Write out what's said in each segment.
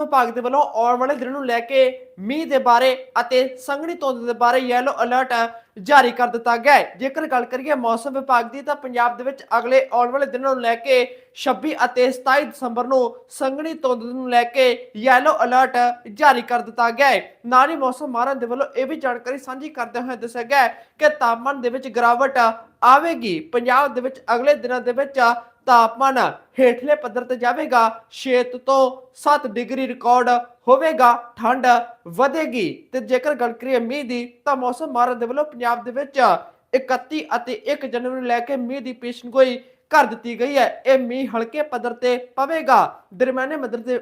ਵਿਭਾਗ ਦੇ ਵੱਲੋਂ ਆਉਣ ਵਾਲੇ ਦਿਨ ਨੂੰ ਲੈ ਕੇ ਮੀਂਹ ਦੇ ਬਾਰੇ ਅਤੇ ਸੰਘਣੀ ਧੁੰਦ ਦੇ ਬਾਰੇ ਯੈਲੋ ਅਲਰਟ ਜਾਰੀ ਕਰ ਦਿੱਤਾ ਗਿਆ ਹੈ। ਜੇਕਰ ਗੱਲ ਕਰੀਏ ਮੌਸਮ ਵਿਭਾਗ ਦੀ, ਤਾਂ ਪੰਜਾਬ ਦੇ ਵਿੱਚ ਅਗਲੇ ਆਉਣ ਵਾਲੇ ਦਿਨਾਂ ਨੂੰ ਲੈ ਕੇ 26 ਅਤੇ 27 ਦਸੰਬਰ ਨੂੰ ਸੰਘਣੀ ਧੁੰਦ ਨੂੰ ਲੈ ਕੇ ਯੈਲੋ ਅਲਰਟ ਜਾਰੀ ਕਰ ਦਿੱਤਾ ਗਿਆ ਹੈ। ਨਾਲ ਹੀ ਮੌਸਮ ਮਾਹਰਾਂ ਦੇ ਵੱਲੋਂ ਇਹ ਵੀ ਜਾਣਕਾਰੀ ਸਾਂਝੀ ਕਰਦੇ ਹੋਏ ਦੱਸਿਆ ਗਿਆ ਹੈ ਕਿ ਤਾਪਮਾਨ ਦੇ ਵਿੱਚ ਗਿਰਾਵਟ ਆਵੇਗੀ। ਪੰਜਾਬ ਦੇ ਵਿੱਚ ਅਗਲੇ ਦਿਨਾਂ ਦੇ ਵਿੱਚ ਤਾਪਮਾਨ ਹੇਠਲੇ ਪੱਧਰ ਤੇ ਜਾਵੇਗਾ 6 ਤੋਂ 7 ਡਿਗਰੀ ਰਿਕਾਰਡ ਹੋਵੇਗਾ, ਠੰਡ ਵਧੇਗੀ ਤੇ ਜੇਕਰ ਗੱਲ ਕਰੀਏ ਮੀਂਹ ਦੀ, ਤਾਂ ਮੌਸਮ ਮਾਹਰਾਂ ਦੇ ਵੱਲੋਂ ਪੰਜਾਬ ਦੇ ਵਿੱਚ 31 ਅਤੇ 1 ਜਨਵਰੀ ਨੂੰ ਲੈ ਕੇ ਮੀਂਹ ਦੀ ਪੇਸ਼ਨਗੋਈ ਕਰ ਦਿੱਤੀ ਗਈ ਹੈ। ਇਹ ਮੀਂਹ ਹਲਕੇ ਪੱਧਰ ਤੇ ਪਵੇਗਾ। ਦਰਮਿਆਨੇ ਪੱਧਰ ਤੇ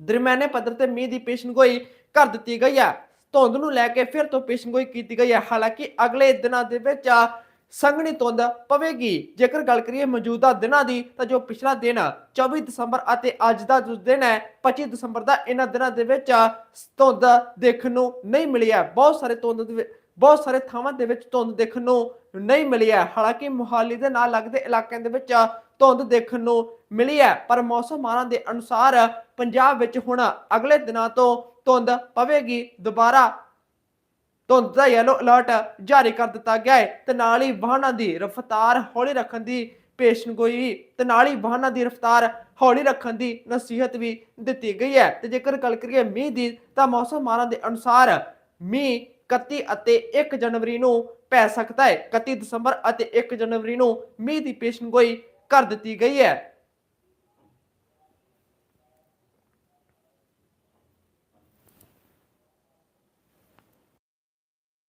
ਦਰਮਿਆਨੇ ਪੱਧਰ ਤੇ ਮੀਂਹ ਦੀ ਪੇਸ਼ਨਗੋਈ ਕਰ ਦਿੱਤੀ ਗਈ ਹੈ। ਧੁੰਦ ਨੂੰ ਲੈ ਕੇ ਫਿਰ ਤੋਂ ਪੇਸ਼ਨਗੋਈ ਕੀਤੀ ਗਈ ਹੈ। ਹਾਲਾਂਕਿ ਅਗਲੇ ਦਿਨਾਂ ਦੇ ਵਿੱਚ ਸੰਘਣੀ ਧੁੰਦ ਪਵੇਗੀ। ਜੇਕਰ ਗੱਲ ਕਰੀਏ ਮੌਜੂਦਾ ਦਿਨਾਂ ਦੀ, ਤਾਂ ਜੋ ਪਿਛਲਾ ਦਿਨ 24 ਦਸੰਬਰ ਅਤੇ ਅੱਜ ਦਾ ਜੋ ਦਿਨ ਹੈ 25 ਦਸੰਬਰ ਦਾ, ਇਹਨਾਂ ਦਿਨਾਂ ਦੇ ਵਿੱਚ ਧੁੰਦ ਦੇਖਣ ਨੂੰ ਨਹੀਂ ਮਿਲੀ ਹੈ। ਬਹੁਤ ਸਾਰੇ ਧੁੰਦ ਦੇ ਬਹੁਤ ਸਾਰੇ ਥਾਵਾਂ ਦੇ ਵਿੱਚ ਧੁੰਦ ਦੇਖਣ ਨੂੰ ਨਹੀਂ ਮਿਲੀ ਹੈ। ਹਾਲਾਂਕਿ ਮੁਹਾਲੀ ਦੇ ਨਾਲ ਲੱਗਦੇ ਇਲਾਕਿਆਂ ਦੇ ਵਿੱਚ ਧੁੰਦ ਦੇਖਣ ਨੂੰ ਮਿਲੀ ਹੈ, ਪਰ ਮੌਸਮ ਮਾਹਰਾਂ ਦੇ ਅਨੁਸਾਰ ਪੰਜਾਬ ਵਿੱਚ ਹੁਣ ਅਗਲੇ ਦਿਨਾਂ ਤੋਂ ਧੁੰਦ ਪਵੇਗੀ। ਦੁਬਾਰਾ ਧੁੰਦ ਦਾ ਯੈਲੋ ਅਲਰਟ ਜਾਰੀ ਕਰ ਦਿੱਤਾ ਗਿਆ ਹੈ ਤੇ ਨਾਲ ਹੀ ਵਾਹਨਾਂ ਦੀ ਰਫ਼ਤਾਰ ਹੌਲੀ ਰੱਖਣ ਦੀ ਪੇਸ਼ਨਗੋਈ ਵੀ ਤੇ ਨਾਲ ਹੀ ਵਾਹਨਾਂ ਦੀ ਰਫ਼ਤਾਰ ਹੌਲੀ ਰੱਖਣ ਦੀ ਨਸੀਹਤ ਵੀ ਦਿੱਤੀ ਗਈ ਹੈ ਤੇ ਜੇਕਰ ਗੱਲ ਕਰੀਏ ਮੀਂਹ ਦੀ ਤਾਂ ਮੌਸਮ ਮਾਹਰਾਂ ਦੇ ਅਨੁਸਾਰ ਮੀਂਹ 31 ਅਤੇ 1 ਜਨਵਰੀ ਨੂੰ ਪੈ ਸਕਦਾ ਹੈ। 31 ਦਸੰਬਰ ਅਤੇ 1 ਜਨਵਰੀ ਨੂੰ ਮੀਂਹ ਦੀ ਪੇਸ਼ਨਗੋਈ ਕਰ ਦਿੱਤੀ ਗਈ ਹੈ।